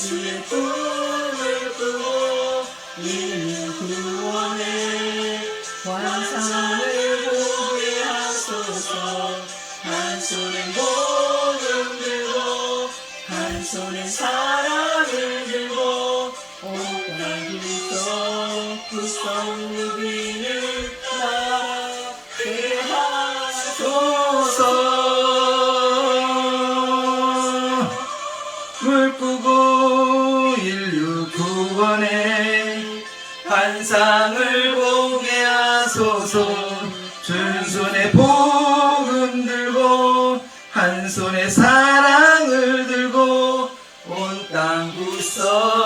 예수의 꿈을 꾸고 인류 구원의 환상을 보게 하소서. 한 손에 복음 들고 한 손에 사랑을 들고 온땅 길서 구성 누비 사랑을 들고 온 땅 구석구석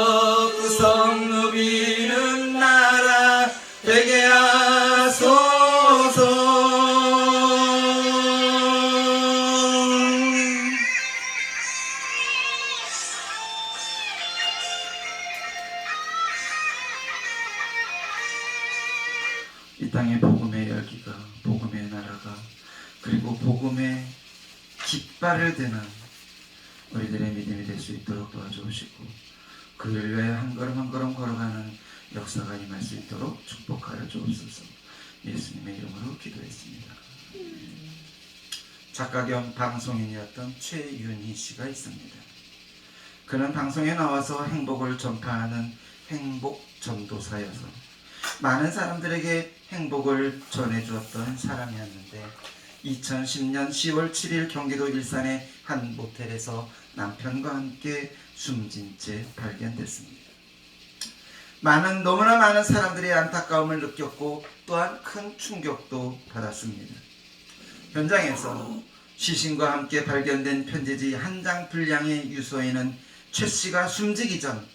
깃발을 드는 우리들의 믿음이 될 수 있도록 도와주시고 그일 외에 한 걸음 한 걸음 걸어가는 역사가 임할 수 있도록 축복하여 주옵소서. 예수님의 이름으로 기도했습니다. 작가 겸 방송인이었던 최윤희 씨가 있습니다. 그는 방송에 나와서 행복을 전파하는 행복 전도사여서 많은 사람들에게 행복을 전해주었던 사람이었는데 2010년 10월 7일 경기도 일산의 한 모텔에서 남편과 함께 숨진 채 발견됐습니다. 많은 너무나 많은 사람들의 안타까움을 느꼈고 또한 큰 충격도 받았습니다. 현장에서 시신과 함께 발견된 편지지 한 장 분량의 유서에는 최 씨가 숨지기 전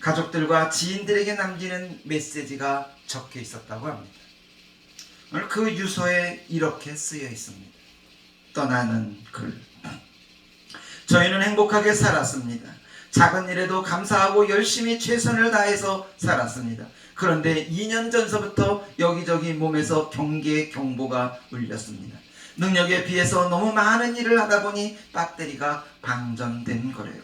가족들과 지인들에게 남기는 메시지가 적혀 있었다고 합니다. 그 유서에 이렇게 쓰여 있습니다. 떠나는 글. 저희는 행복하게 살았습니다. 작은 일에도 감사하고 열심히 최선을 다해서 살았습니다. 그런데 2년 전서부터 여기저기 몸에서 경계 경보가 울렸습니다. 능력에 비해서 너무 많은 일을 하다 보니 배터리가 방전된 거래요.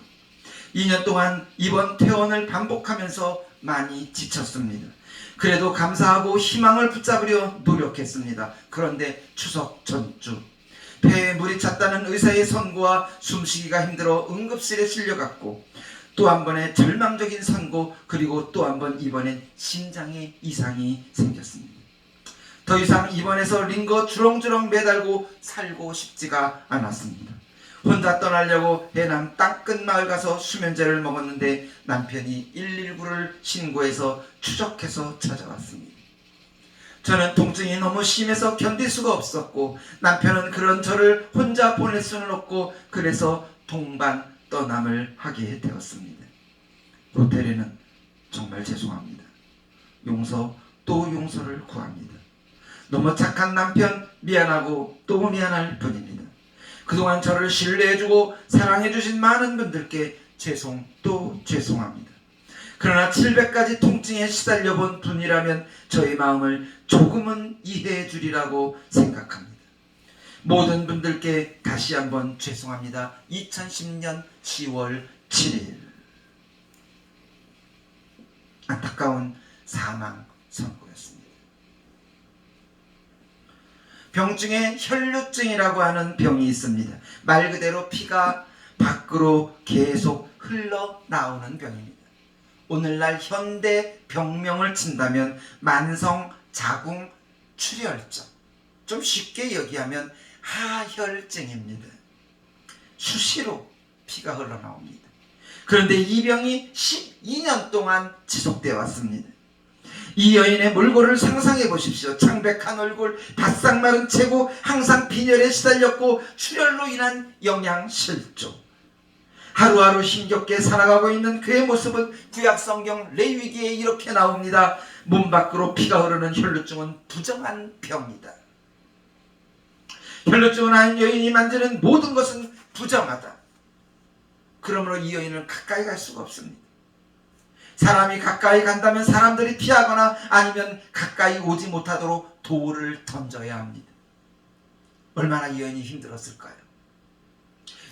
2년 동안 이번 퇴원을 반복하면서 많이 지쳤습니다. 그래도 감사하고 희망을 붙잡으려 노력했습니다. 그런데 추석 전주 폐에 물이 찼다는 의사의 선고와 숨쉬기가 힘들어 응급실에 실려갔고 또 한 번의 절망적인 선고 그리고 또 한 번 이번엔 심장에 이상이 생겼습니다. 더 이상 입원해서 링거 주렁주렁 매달고 살고 싶지가 않았습니다. 혼자 떠나려고 해남 땅끝 마을 가서 수면제를 먹었는데 남편이 119를 신고해서 추적해서 찾아왔습니다. 저는 통증이 너무 심해서 견딜 수가 없었고 남편은 그런 저를 혼자 보낼 수는 없고 그래서 동반 떠남을 하게 되었습니다. 호텔에는 정말 죄송합니다. 용서 또 용서를 구합니다. 너무 착한 남편 미안하고 또 미안할 뿐입니다. 그동안 저를 신뢰해주고 사랑해주신 많은 분들께 죄송 또 죄송합니다. 그러나 700가지 통증에 시달려 본 분이라면 저희 마음을 조금은 이해해 주리라고 생각합니다. 모든 분들께 다시 한번 죄송합니다. 2010년 10월 7일 안타까운 사망 선고였습니다. 병 중에 혈류증이라고 하는 병이 있습니다. 말 그대로 피가 밖으로 계속 흘러나오는 병입니다. 오늘날 현대 병명을 친다면 만성 자궁 출혈증. 좀 쉽게 얘기하면 하혈증입니다. 수시로 피가 흘러나옵니다. 그런데 이 병이 12년 동안 지속되어 왔습니다. 이 여인의 몰골을 상상해 보십시오. 창백한 얼굴, 바싹 마른 체구, 항상 빈혈에 시달렸고 출혈로 인한 영양실조. 하루하루 힘겹게 살아가고 있는 그의 모습은 구약 성경 레위기에 이렇게 나옵니다. 몸 밖으로 피가 흐르는 혈루증은 부정한 병이다. 혈루증을 한 여인이 만드는 모든 것은 부정하다. 그러므로 이 여인은 가까이 갈 수가 없습니다. 사람이 가까이 간다면 사람들이 피하거나 아니면 가까이 오지 못하도록 돌을 던져야 합니다. 얼마나 이 여인이 힘들었을까요?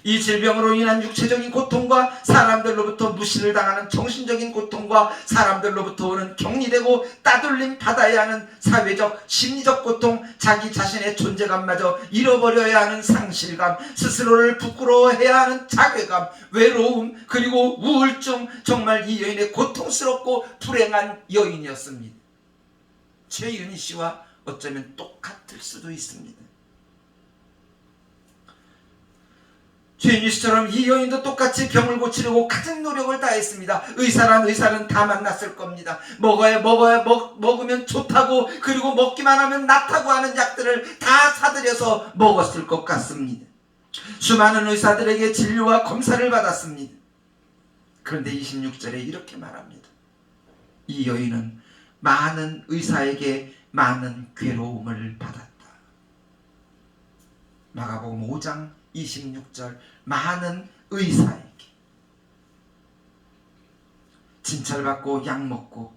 이 질병으로 인한 육체적인 고통과 사람들로부터 무시를 당하는 정신적인 고통과 사람들로부터 오는 격리되고 따돌림 받아야 하는 사회적 심리적 고통 자기 자신의 존재감마저 잃어버려야 하는 상실감 스스로를 부끄러워해야 하는 자괴감 외로움 그리고 우울증 정말 이 여인의 고통스럽고 불행한 여인이었습니다. 최윤희 씨와 어쩌면 똑같을 수도 있습니다 최윤희 씨처럼 이 여인도 똑같이 병을 고치려고 가진 노력을 다했습니다. 의사란 의사는 다 만났을 겁니다. 먹어야 먹어야 먹, 먹으면 좋다고 그리고 먹기만 하면 낫다고 하는 약들을 다 사들여서 먹었을 것 같습니다. 수많은 의사들에게 진료와 검사를 받았습니다. 그런데 26절에 이렇게 말합니다. 이 여인은 많은 의사에게 많은 괴로움을 받았다. 마가복음 5장 26절 많은 의사에게 진찰받고 약 먹고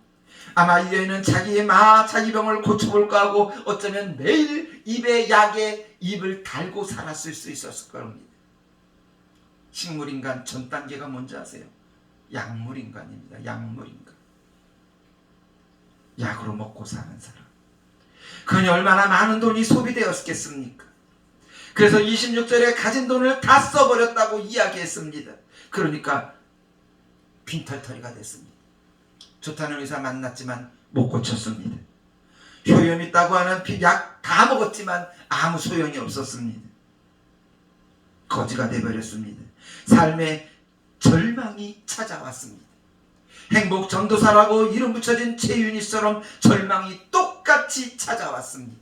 아마 이 여인은 자기의 마 자기 병을 고쳐볼까 하고 어쩌면 매일 입에 약에 입을 달고 살았을 수 있었을 겁니다. 식물인간 전 단계가 뭔지 아세요? 약물인간입니다. 약물인간. 약으로 먹고 사는 사람. 그니 얼마나 많은 돈이 소비되었겠습니까? 그래서 26절에 가진 돈을 다 써버렸다고 이야기했습니다. 그러니까 빈털터리가 됐습니다. 좋다는 의사 만났지만 못 고쳤습니다. 효염 있다고 하는 약 다 먹었지만 아무 소용이 없었습니다. 거지가 돼버렸습니다. 삶에 절망이 찾아왔습니다. 행복 전도사라고 이름 붙여진 최윤희처럼 절망이 똑같이 찾아왔습니다.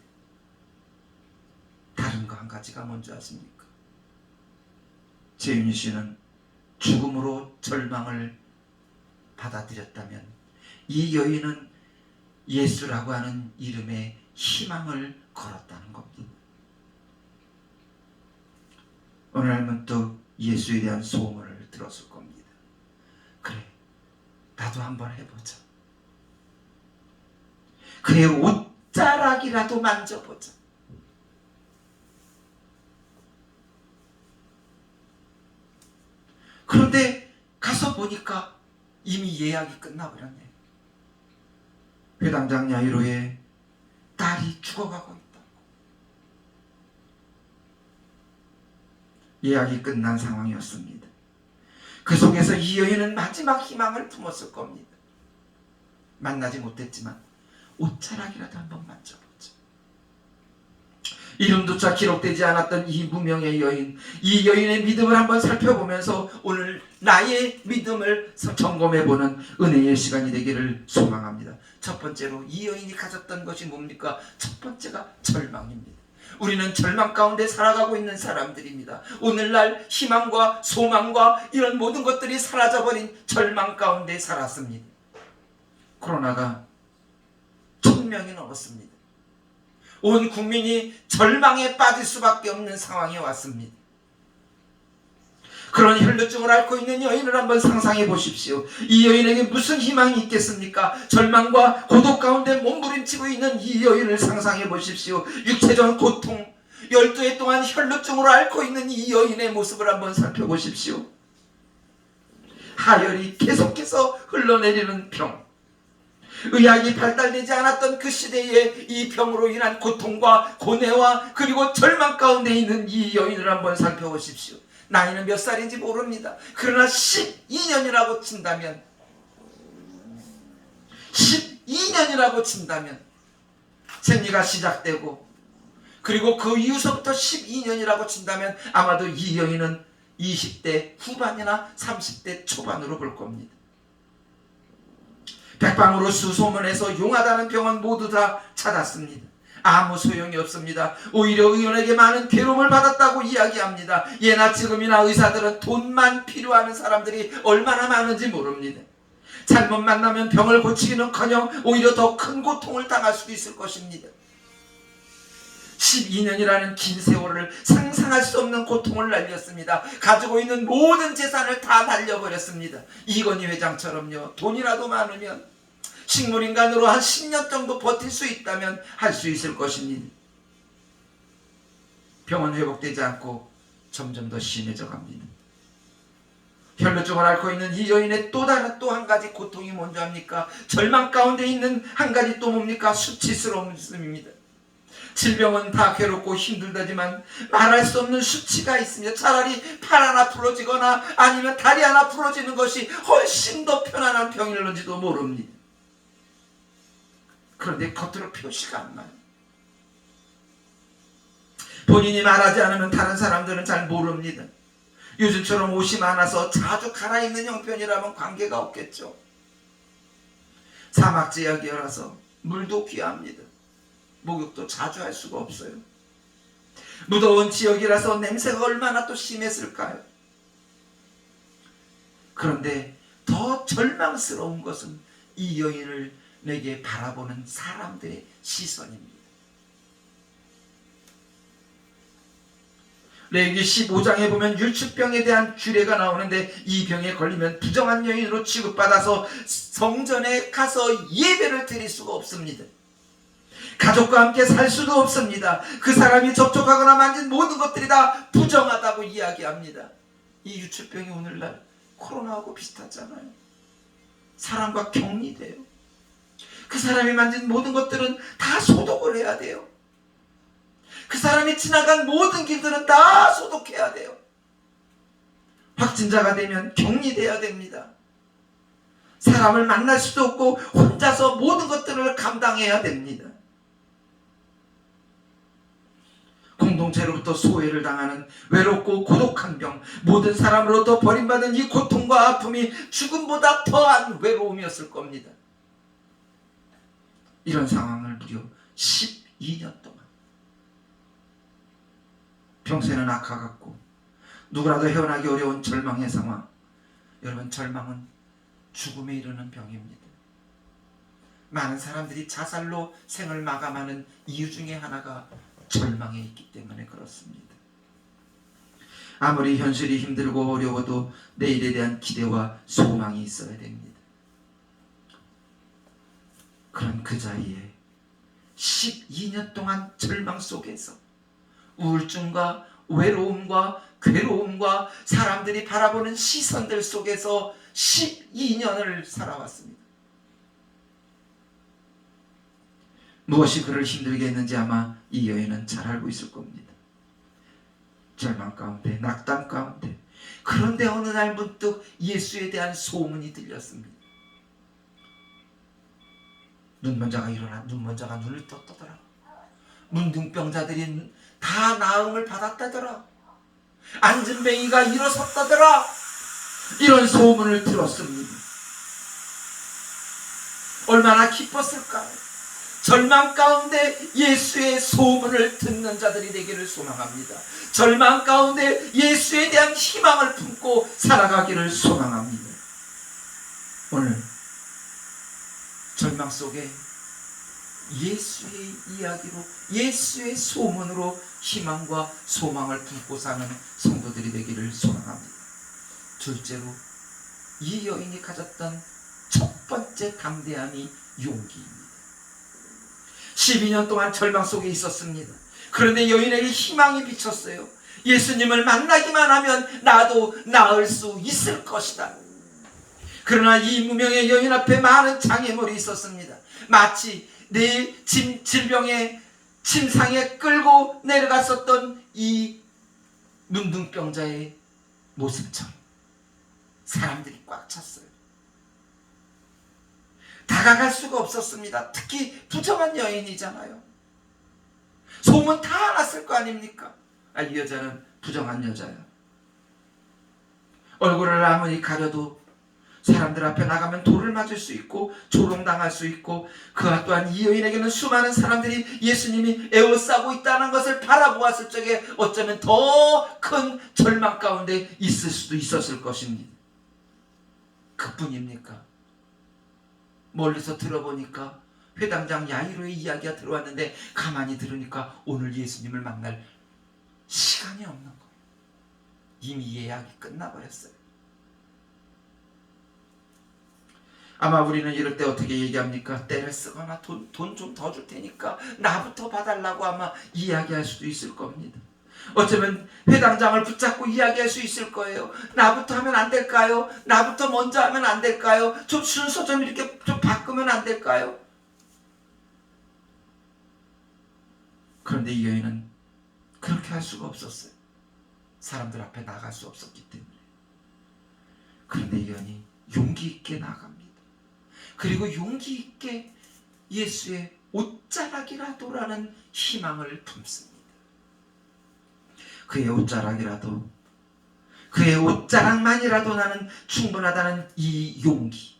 한 가지가 뭔지 아십니까? 최윤희 씨는 죽음으로 절망을 받아들였다면 이 여인은 예수라고 하는 이름에 희망을 걸었다는 겁니다. 오늘 하면 또 예수에 대한 소문을 들었을 겁니다. 그래, 나도 한번 해보자. 그의 옷자락이라도 만져보자. 그런데 가서 보니까 이미 예약이 끝나버렸네. 회당장 야이로의 딸이 죽어가고 있다. 예약이 끝난 상황이었습니다. 그 속에서 이 여인은 마지막 희망을 품었을 겁니다. 만나지 못했지만 옷자락이라도 한번 만져보자. 이름조차 기록되지 않았던 이 무명의 여인, 이 여인의 믿음을 한번 살펴보면서 오늘 나의 믿음을 점검해보는 은혜의 시간이 되기를 소망합니다. 첫 번째로 이 여인이 가졌던 것이 뭡니까? 첫 번째가 절망입니다. 우리는 절망 가운데 살아가고 있는 사람들입니다. 오늘날 희망과 소망과 이런 모든 것들이 사라져버린 절망 가운데 살았습니다. 코로나가 천 명이 넘었습니다. 온 국민이 절망에 빠질 수밖에 없는 상황이 왔습니다. 그런 혈루증을 앓고 있는 여인을 한번 상상해 보십시오. 이 여인에게 무슨 희망이 있겠습니까? 절망과 고독 가운데 몸부림치고 있는 이 여인을 상상해 보십시오. 육체적 고통, 12해 동안 혈루증으로 앓고 있는 이 여인의 모습을 한번 살펴보십시오. 하열이 계속해서 흘러내리는 병. 의학이 발달되지 않았던 그 시대에 이 병으로 인한 고통과 고뇌와 그리고 절망 가운데 있는 이 여인을 한번 살펴보십시오. 나이는 몇 살인지 모릅니다. 그러나 12년이라고 친다면 12년이라고 친다면 생리가 시작되고 그리고 그 이후서부터 12년이라고 친다면 아마도 이 여인은 20대 후반이나 30대 초반으로 볼 겁니다. 백방으로 수소문해서 용하다는 병원 모두 다 찾았습니다. 아무 소용이 없습니다. 오히려 의원에게 많은 괴로움을 받았다고 이야기합니다. 예나 지금이나 의사들은 돈만 필요하는 사람들이 얼마나 많은지 모릅니다. 잘못 만나면 병을 고치기는커녕 오히려 더 큰 고통을 당할 수도 있을 것입니다. 12년이라는 긴 세월을 상상할 수 없는 고통을 날렸습니다. 가지고 있는 모든 재산을 다 날려버렸습니다. 이건희 회장처럼요. 돈이라도 많으면 식물인간으로 한 10년 정도 버틸 수 있다면 할 수 있을 것입니다. 병원 회복되지 않고 점점 더 심해져 갑니다. 혈루증을 앓고 있는 이 여인의 또 다른 또 한 가지 고통이 뭔지 압니까? 절망 가운데 있는 한 가지 또 뭡니까? 수치스러움입니다. 질병은 다 괴롭고 힘들다지만 말할 수 없는 수치가 있습니다. 차라리 팔 하나 부러지거나 아니면 다리 하나 부러지는 것이 훨씬 더 편안한 병일는지도 모릅니다. 그런데 겉으로 표시가 안 나요. 본인이 말하지 않으면 다른 사람들은 잘 모릅니다. 요즘처럼 옷이 많아서 자주 갈아입는 형편이라면 관계가 없겠죠. 사막 지역이라서 물도 귀합니다. 목욕도 자주 할 수가 없어요. 무더운 지역이라서 냄새가 얼마나 또 심했을까요? 그런데 더 절망스러운 것은 이 여인을 내게 바라보는 사람들의 시선입니다. 레기 15장에 보면 율축병에 대한 규례가 나오는데 이 병에 걸리면 부정한 여인으로 취급받아서 성전에 가서 예배를 드릴 수가 없습니다. 가족과 함께 살 수도 없습니다. 그 사람이 접촉하거나 만진 모든 것들이 다 부정하다고 이야기합니다. 이 유축병이 오늘날 코로나하고 비슷하잖아요. 사람과 격리돼요. 그 사람이 만진 모든 것들은 다 소독을 해야 돼요. 그 사람이 지나간 모든 길들은 다 소독해야 돼요. 확진자가 되면 격리돼야 됩니다. 사람을 만날 수도 없고 혼자서 모든 것들을 감당해야 됩니다. 공동체로부터 소외를 당하는 외롭고 고독한 병, 모든 사람으로부터 버림받은 이 고통과 아픔이 죽음보다 더한 외로움이었을 겁니다. 이런 상황을 무려 12년 동안 평소에는 악화 같고 누구라도 헤어나기 어려운 절망의 상황. 여러분 절망은 죽음에 이르는 병입니다. 많은 사람들이 자살로 생을 마감하는 이유 중에 하나가 절망에 있기 때문에 그렇습니다. 아무리 현실이 힘들고 어려워도 내일에 대한 기대와 소망이 있어야 됩니다. 그런 그 자리에 12년 동안 절망 속에서 우울증과 외로움과 괴로움과 사람들이 바라보는 시선들 속에서 12년을 살아왔습니다. 무엇이 그를 힘들게 했는지 아마 이 여인은 잘 알고 있을 겁니다. 절망 가운데, 낙담 가운데. 그런데 어느 날 문득 예수에 대한 소문이 들렸습니다. 눈먼자가 일어나, 눈먼자가 눈을 떴더라. 문둥병자들이 다 나음을 받았다더라. 안진뱅이가 일어섰다더라. 이런 소문을 들었습니다. 얼마나 기뻤을까요? 절망 가운데 예수의 소문을 듣는 자들이 되기를 소망합니다. 절망 가운데 예수에 대한 희망을 품고 살아가기를 소망합니다. 오늘 절망 속에 예수의 이야기로 예수의 소문으로 희망과 소망을 품고 사는 성도들이 되기를 소망합니다. 둘째로 이 여인이 가졌던 첫 번째 담대함이 용기입니다. 12년 동안 절망 속에 있었습니다. 그런데 여인에게 희망이 비쳤어요. 예수님을 만나기만 하면 나도 나을 수 있을 것이다. 그러나 이 무명의 여인 앞에 많은 장애물이 있었습니다. 마치 내 진, 질병의 침상에 끌고 내려갔었던 이 문둥병자의 모습처럼 사람들이 꽉 찼어요. 다가갈 수가 없었습니다. 특히 부정한 여인이잖아요. 소문 다 났을 거 아닙니까? 아, 이 여자는 부정한 여자야. 얼굴을 아무리 가려도 사람들 앞에 나가면 돌을 맞을 수 있고 조롱당할 수 있고 그와 또한 이 여인에게는 수많은 사람들이 예수님이 에워싸고 있다는 것을 바라보았을 적에 어쩌면 더 큰 절망 가운데 있을 수도 있었을 것입니다. 그뿐입니까? 멀리서 들어보니까 회당장 야이로의 이야기가 들어왔는데 가만히 들으니까 오늘 예수님을 만날 시간이 없는 거예요. 이미 예약이 끝나버렸어요. 아마 우리는 이럴 때 어떻게 얘기합니까? 때를 쓰거나 돈좀 더 줄 테니까 나부터 봐달라고 아마 이야기할 수도 있을 겁니다. 어쩌면 회당장을 붙잡고 이야기할 수 있을 거예요. 나부터 하면 안 될까요? 나부터 먼저 하면 안 될까요? 좀 순서 좀 이렇게 좀 바꾸면 안 될까요? 그런데 이 여인은 그렇게 할 수가 없었어요. 사람들 앞에 나갈 수 없었기 때문에. 그런데 이 여인이 용기 있게 나갑니다. 그리고 용기 있게 예수의 옷자락이라도라는 희망을 품습니다. 그의 옷자락이라도 그의 옷자락만이라도 나는 충분하다는 이 용기.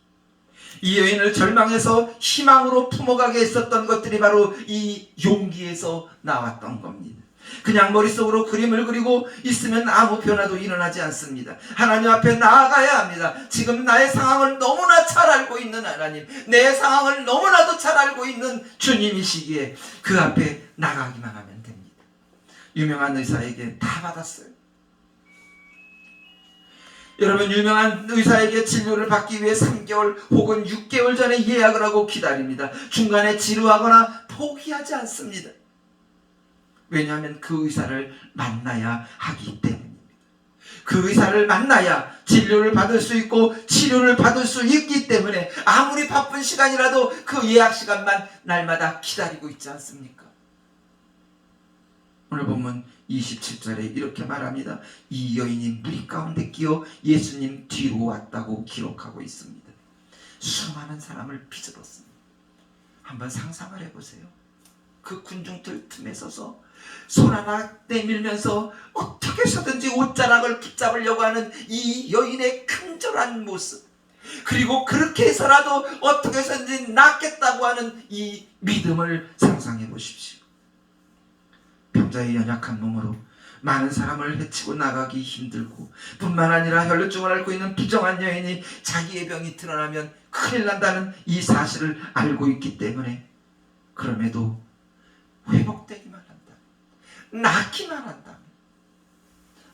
이 여인을 절망해서 희망으로 품어가게 했었던 것들이 바로 이 용기에서 나왔던 겁니다. 그냥 머릿속으로 그림을 그리고 있으면 아무 변화도 일어나지 않습니다. 하나님 앞에 나아가야 합니다. 지금 나의 상황을 너무나 잘 알고 있는 하나님, 내 상황을 너무나도 잘 알고 있는 주님이시기에 그 앞에 나가기만 하면 됩니다. 유명한 의사에게 다 받았어요. 여러분 유명한 의사에게 진료를 받기 위해 3개월 혹은 6개월 전에 예약을 하고 기다립니다. 중간에 지루하거나 포기하지 않습니다. 왜냐하면 그 의사를 만나야 하기 때문입니다. 그 의사를 만나야 진료를 받을 수 있고 치료를 받을 수 있기 때문에 아무리 바쁜 시간이라도 그 예약 시간만 날마다 기다리고 있지 않습니까? 오늘 보면 27절에 이렇게 말합니다. 이 여인이 무리 가운데 끼어 예수님 뒤로 왔다고 기록하고 있습니다. 수많은 사람을 빚어뒀습니다. 한번 상상을 해보세요. 그 군중들 틈에 서서 손 하나 내밀면서 어떻게 해서든지 옷자락을 붙잡으려고 하는 이 여인의 큰절한 모습 그리고 그렇게 해서라도 어떻게 해서든지 낫겠다고 하는 이 믿음을 상상해 보십시오. 병자의 연약한 몸으로 많은 사람을 해치고 나가기 힘들고 뿐만 아니라 혈루증을 앓고 있는 부정한 여인이 자기의 병이 드러나면 큰일 난다는 이 사실을 알고 있기 때문에 그럼에도 회복되기만 낫기만 한다.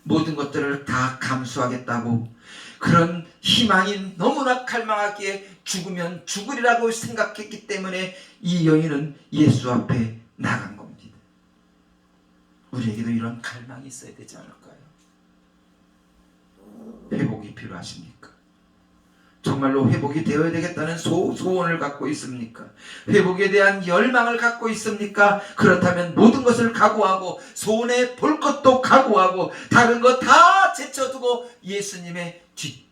모든 것들을 다 감수하겠다고 그런 희망이 너무나 갈망하기에 죽으면 죽으리라고 생각했기 때문에 이 여인은 예수 앞에 나간 겁니다. 우리에게도 이런 갈망이 있어야 되지 않을까요? 회복이 필요하십니까? 정말로 회복이 되어야 되겠다는 소, 소원을 갖고 있습니까? 회복에 대한 열망을 갖고 있습니까? 그렇다면 모든 것을 각오하고 손에 볼 것도 각오하고 다른 것 다 제쳐두고 예수님의 뒤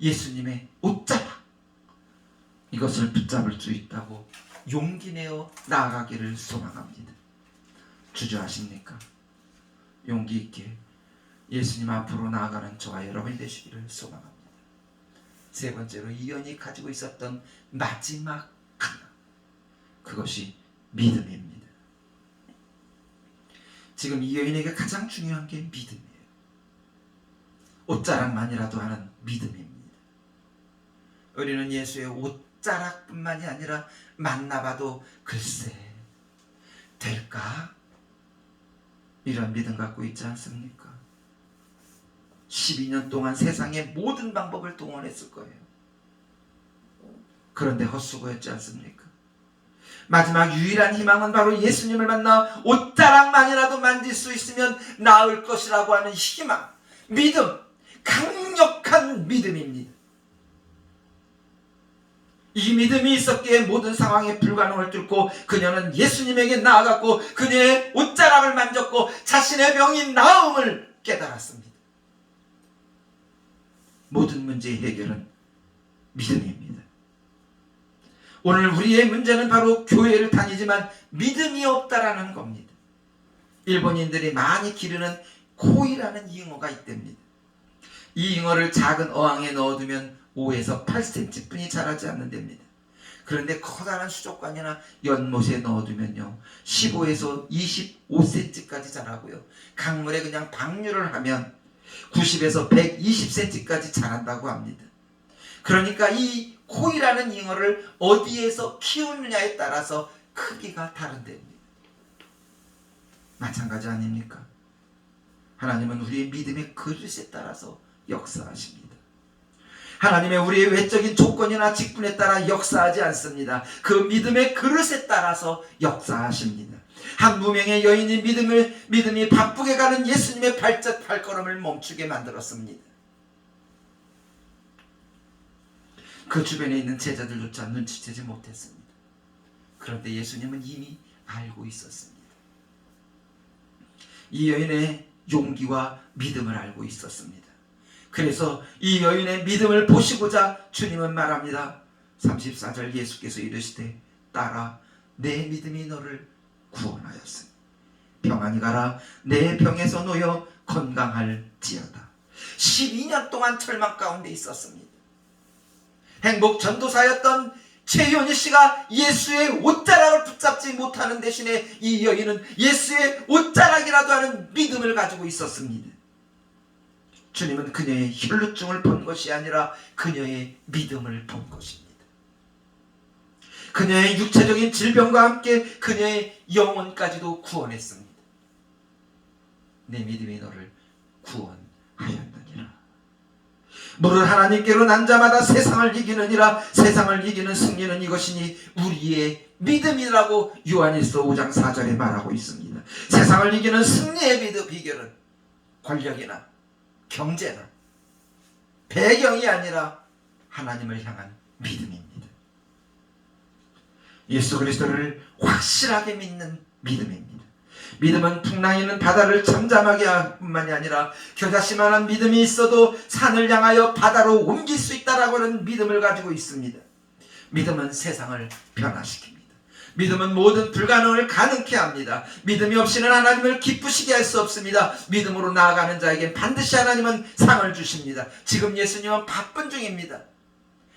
예수님의 옷자락 이것을 붙잡을 수 있다고 용기 내어 나아가기를 소망합니다. 주저하십니까? 용기 있게 예수님 앞으로 나아가는 저와 여러분이 되시기를 소망합니다. 세 번째로 이연이 가지고 있었던 마지막 하나 그것이 믿음입니다. 지금 이 여인에게 가장 중요한 게 믿음이에요. 옷자락만이라도 하는 믿음입니다. 우리는 예수의 옷자락뿐만이 아니라 만나봐도 글쎄 될까? 이런 믿음 갖고 있지 않습니까? 12년 동안 세상의 모든 방법을 동원했을 거예요. 그런데 헛수고였지 않습니까? 마지막 유일한 희망은 바로 예수님을 만나 옷자락만이라도 만질 수 있으면 나을 것이라고 하는 희망, 믿음, 강력한 믿음입니다. 이 믿음이 있었기에 모든 상황의 불가능을 뚫고 그녀는 예수님에게 나아갔고 그녀의 옷자락을 만졌고 자신의 병이 나음을 깨달았습니다. 모든 문제의 해결은 믿음입니다. 오늘 우리의 문제는 바로 교회를 다니지만 믿음이 없다라는 겁니다. 일본인들이 많이 기르는 코이라는 잉어가 있답니다. 이 잉어를 작은 어항에 넣어두면 5에서 8cm 뿐이 자라지 않는답니다. 그런데 커다란 수족관이나 연못에 넣어두면요 15에서 25cm까지 자라고요. 강물에 그냥 방류를 하면 90에서 120cm까지 자란다고 합니다. 그러니까 이 코이라는 잉어를 어디에서 키우느냐에 따라서 크기가 다른답니다. 마찬가지 아닙니까? 하나님은 우리의 믿음의 그릇에 따라서 역사하십니다. 하나님의 우리의 외적인 조건이나 직분에 따라 역사하지 않습니다. 그 믿음의 그릇에 따라서 역사하십니다. 한 무명의 여인이 믿음을 믿음이 바쁘게 가는 예수님의 발짓 발걸음을 멈추게 만들었습니다. 그 주변에 있는 제자들조차 눈치채지 못했습니다. 그런데 예수님은 이미 알고 있었습니다. 이 여인의 용기와 믿음을 알고 있었습니다. 그래서 이 여인의 믿음을 보시고자 주님은 말합니다. 34절 예수께서 이르시되 따라 내 믿음이 너를 구원하였으니 평안히 가라 내 병에서 놓여 건강할지어다. 12년 동안 절망 가운데 있었습니다. 행복 전도사였던 최윤희 씨가 예수의 옷자락을 붙잡지 못하는 대신에 이 여인은 예수의 옷자락이라도 하는 믿음을 가지고 있었습니다. 주님은 그녀의 혈루증을 본 것이 아니라 그녀의 믿음을 본 것입니다. 그녀의 육체적인 질병과 함께 그녀의 영혼까지도 구원했습니다. 내 믿음이 너를 구원하였느니라. 무릇 하나님께로 난 자마다 세상을 이기느니라 세상을 이기는 승리는 이것이니 우리의 믿음이라고 요한일서 5장 4절에 말하고 있습니다. 세상을 이기는 승리의 믿음 비결은 권력이나 경제나 배경이 아니라 하나님을 향한 믿음입니다. 예수 그리스도를 확실하게 믿는 믿음입니다. 믿음은 풍랑이는 바다를 잠잠하게 할 뿐만이 아니라 겨자씨만한 믿음이 있어도 산을 향하여 바다로 옮길 수 있다라고 하는 믿음을 가지고 있습니다. 믿음은 세상을 변화시킵니다. 믿음은 모든 불가능을 가능케 합니다. 믿음이 없이는 하나님을 기쁘시게 할 수 없습니다. 믿음으로 나아가는 자에게 반드시 하나님은 상을 주십니다. 지금 예수님은 바쁜 중입니다.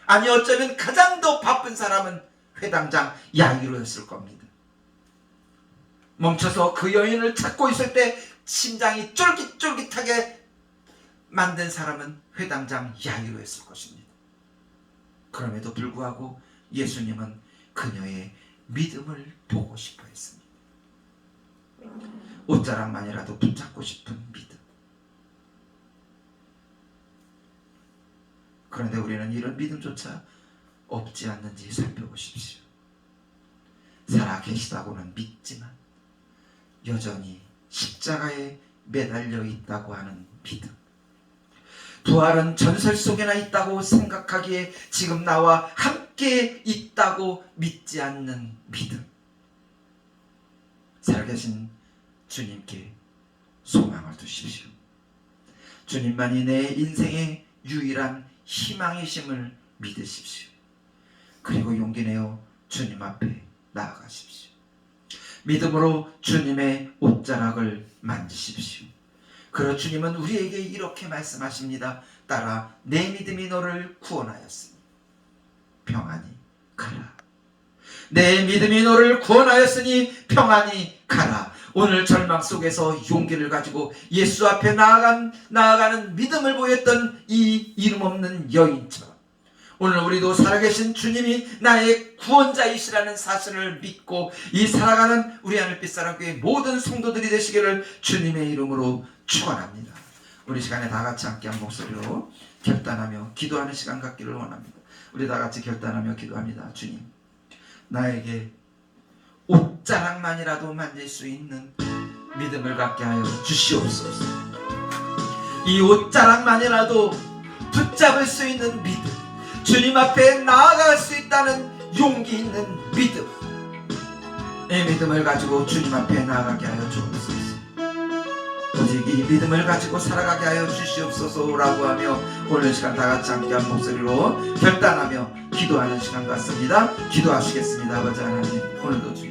아니 어쩌면 가장 더 바쁜 사람은 회당장 야이로였을 겁니다. 멈춰서 그 여인을 찾고 있을 때 심장이 쫄깃쫄깃하게 만든 사람은 회당장 야이로였을 것입니다. 그럼에도 불구하고 예수님은 그녀의 믿음을 보고 싶어 했습니다. 옷자락만이라도 붙잡고 싶은 믿음. 그런데 우리는 이런 믿음조차 없지 않는지 살펴보십시오. 살아 계시다고는 믿지만 여전히 십자가에 매달려 있다고 하는 믿음. 부활은 전설 속에나 있다고 생각하기에 지금 나와 함께 있다고 믿지 않는 믿음. 살아계신 주님께 소망을 두십시오. 주님만이 내 인생의 유일한 희망이심을 믿으십시오. 그리고 용기 내어 주님 앞에 나아가십시오. 믿음으로 주님의 옷자락을 만지십시오. 그러 주님은 우리에게 이렇게 말씀하십니다. 따라 내 믿음이 너를 구원하였으니 평안히 가라. 내 믿음이 너를 구원하였으니 평안히 가라. 오늘 절망 속에서 용기를 가지고 예수 앞에 나아간, 나아가는 믿음을 보였던 이 이름 없는 여인처럼 오늘 우리도 살아계신 주님이 나의 구원자이시라는 사실을 믿고 이 살아가는 우리 하늘빛 사랑교회 모든 성도들이 되시기를 주님의 이름으로 축원합니다. 우리 시간에 다 같이 함께 한 목소리로 결단하며 기도하는 시간 갖기를 원합니다. 우리 다 같이 결단하며 기도합니다. 주님, 나에게 옷자락만이라도 만질 수 있는 믿음을 갖게 하여 주시옵소서. 이 옷자락만이라도 붙잡을 수 있는 믿음, 주님 앞에 나아갈 수 있다는 용기 있는 믿음. 이 믿음을 가지고 주님 앞에 나아가게 하여 주옵소서. 오직 이 믿음을 가지고 살아가게 하여 주시옵소서라고 하며 오늘 시간 다 같이 함께한 목소리로 결단하며 기도하는 시간 같습니다. 기도하시겠습니다. 아버지 하나님 오늘도 주님